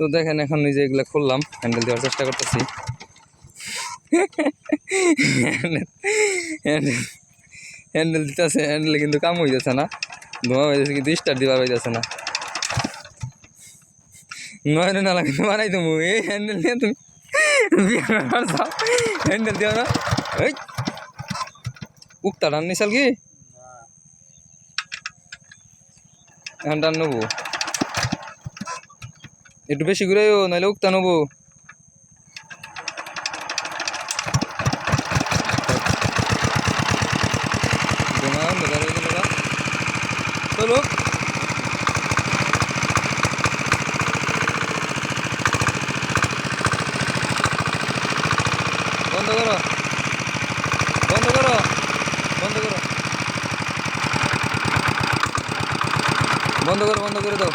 তো দেখেন এখন নিজে এগুলো খুললাম হ্যান্ডেল দেওয়ার চেষ্টা করতেছি। হ্যান্ডেল দিতেছে হ্যান্ডেল কিন্তু কাম হইতেছে না। ধোয়া হইতেছে কিন্তু স্টার দিবা হইতেছে না। নয় না লাগে মারাই তুমি এই হ্যান্ডেল দিয়ে তুমি হ্যান্ডেল দিও না। এই! উক্তা টান নিশাল কি এখন টান নেব। একটু বেশি ঘুরাইও নাহলে উক্তা নেব? চলো। বন্ধ করো। বন্ধ করো। বন্ধ করো। বন্ধ করো, বন্ধ করে দাও।